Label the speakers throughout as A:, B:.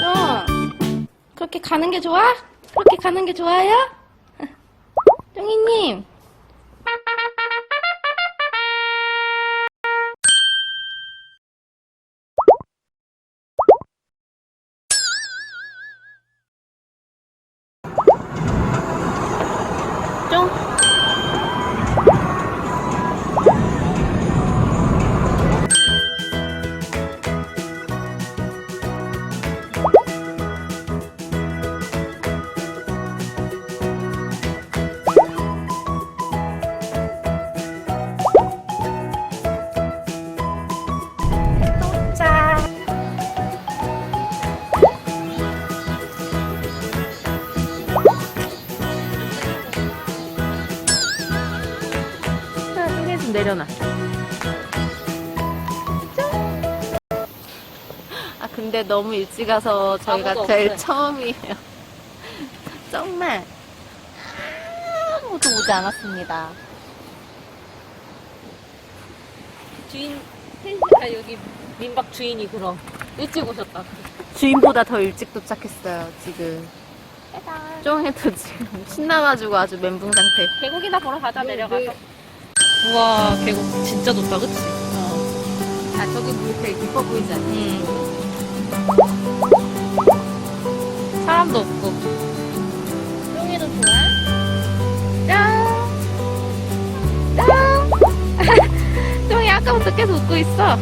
A: 쫑, 그렇게 가는 게 좋아? 그렇게 가는 게 좋아요? 좀 내려놔. 아, 근데 너무 일찍 와서 저희가
B: 아무도
A: 제일
B: 없어요.
A: 처음이에요. 정말 아무도 오지 않았습니다.
B: 주인, 아, 여기 민박 주인이 그럼 일찍 오셨다.
A: 주인보다 더 일찍 도착했어요, 지금. 쫑이도 지금 신나가지고 아주 멘붕 상태.
B: 계곡이나 보러 가자, 내려가서. 우와, 계곡 진짜 좋다, 그치?
A: 아, 저기 물 되게 깊어 보이지 않아?
B: 응. 사람도 없고.
A: 쫑이도 좋아? 짱! 짱! 쫑이 아까부터 계속 웃고 있어.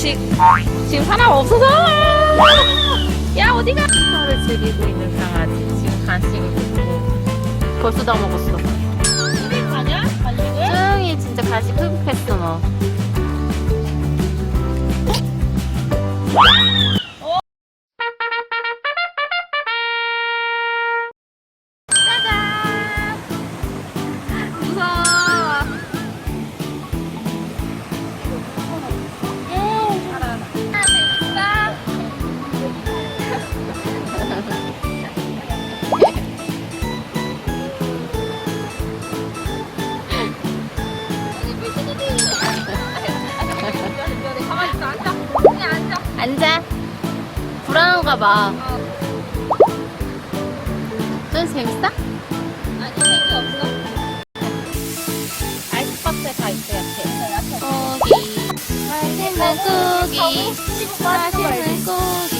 A: 지, 지금 사람 없어서! 야, 어디가? 서를 즐기고 있는 강아지. 지금 간식을 먹고. 벌써 다 먹었어.
B: 우리 가냐? 간식을?
A: 쫑이 진짜 간식 흡입했어, 너. 불안한가 봐. 좀 재밌어?
B: 아니, 재미없어. 아이스박스에 다 있어, 야채.
A: 고기. 맛있는 고기. 맛있는 고기.